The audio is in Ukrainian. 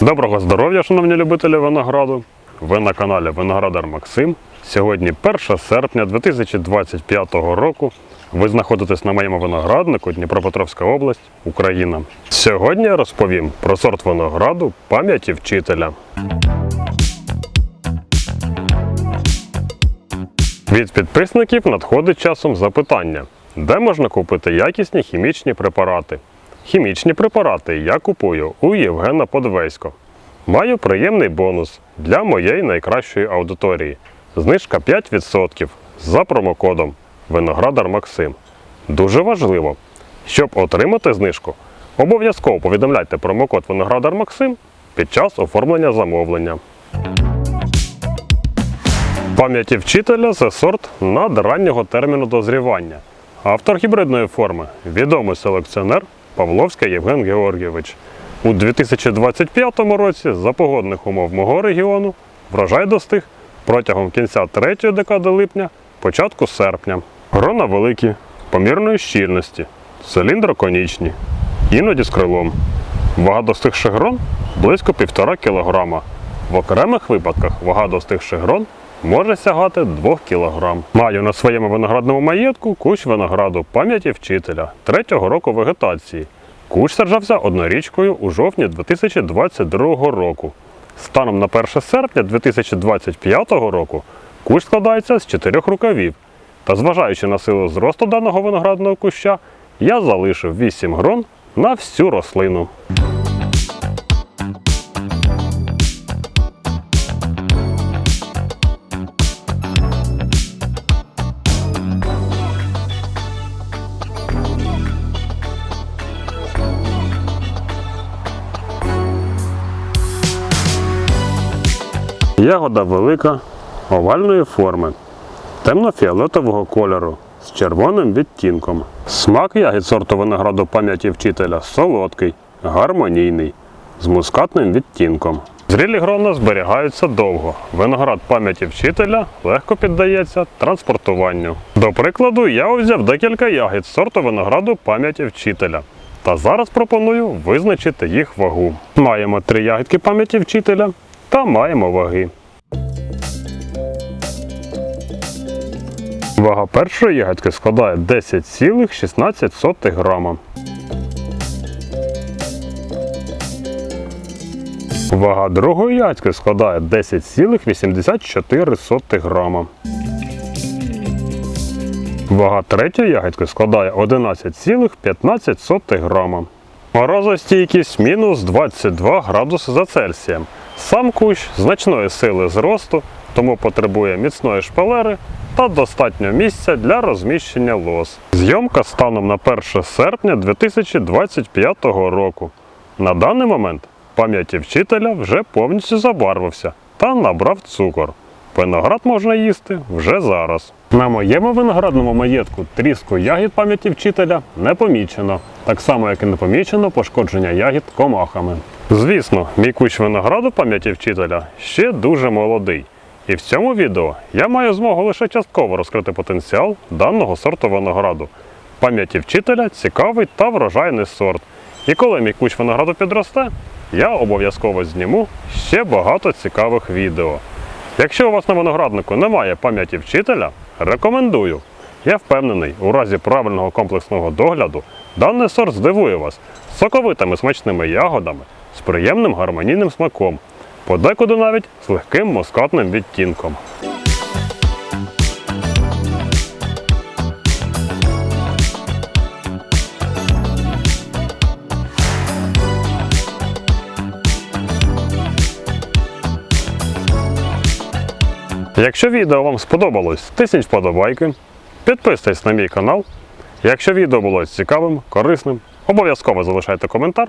Доброго здоров'я, шановні любителі винограду. Ви на каналі Виноградар Максим. Сьогодні 1 серпня 2025 року. Ви знаходитесь на моєму винограднику Дніпропетровська область, Україна. Сьогодні я розповім про сорт винограду пам'яті вчителя. Від підписників надходить часом запитання, де можна купити якісні хімічні препарати. Хімічні препарати я купую у Євгена Подвесько. Маю приємний бонус для моєї найкращої аудиторії. Знижка 5% за промокодом Виноградар Максим. Дуже важливо, щоб отримати знижку, обов'язково повідомляйте промокод Виноградар Максим під час оформлення замовлення. Пам'яті вчителя це сорт надраннього терміну дозрівання. Автор гібридної форми відомий селекціонер Павловський Євген Георгійович. У 2025 році за погодних умов мого регіону врожай достиг протягом кінця третьої декади липня, початку серпня. Грона великі, помірної щільності, циліндроконічні, іноді з крилом. Вага достигших грон близько 1,5 кг. В окремих випадках вага достигших грон може сягати 2 кг. Маю на своєму виноградному маєтку кущ винограду пам'яті вчителя третього року вегетації. Кущ саджався однорічкою у жовтні 2022 року. Станом на 1 серпня 2025 року кущ складається з чотирьох рукавів. Та зважаючи на силу зросту даного виноградного куща, я залишив 8 грон на всю рослину. Ягода велика, овальної форми, темно-фіолетового кольору з червоним відтінком. Смак ягід сорту винограду пам'яті вчителя солодкий, гармонійний, з мускатним відтінком. Зрілі грона зберігаються довго. Виноград пам'яті вчителя легко піддається транспортуванню. До прикладу, я взяв декілька ягід сорту винограду пам'яті вчителя. Та зараз пропоную визначити їх вагу. Маємо три ягідки пам'яті вчителя та маємо ваги. Вага першої ягідки складає 10,16 грама. Вага другої ягідки складає 10,84 грама. Вага третьої ягідки складає 11,15 грама. Морозостійкість мінус 22 градуси за Цельсієм. Сам кущ значної сили зросту, тому потребує міцної шпалери та достатньо місця для розміщення лоз. Зйомка станом на 1 серпня 2025 року. На даний момент пам'яті вчителя вже повністю забарвився та набрав цукор. Виноград можна їсти вже зараз. На моєму виноградному маєтку тріску ягід пам'яті вчителя не помічено, так само як і не помічено пошкодження ягід комахами. Звісно, мій кущ винограду пам'яті вчителя ще дуже молодий. І в цьому відео я маю змогу лише частково розкрити потенціал даного сорту винограду. Пам'яті вчителя цікавий та врожайний сорт. І коли мій кущ винограду підросте, я обов'язково зніму ще багато цікавих відео. Якщо у вас на винограднику немає пам'яті вчителя, рекомендую. Я впевнений, у разі правильного комплексного догляду даний сорт здивує вас соковитими смачними ягодами, з приємним гармонійним смаком, подекуди навіть з легким мускатним відтінком. Якщо відео вам сподобалось, тисніть вподобайки, підписуйтесь на мій канал. Якщо відео було цікавим, корисним, обов'язково залишайте коментар.